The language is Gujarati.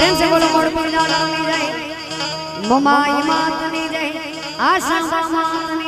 કેમ છે બોલો મોડ પણ જાડાની જય મમાઈ માતની જય. આશા માતની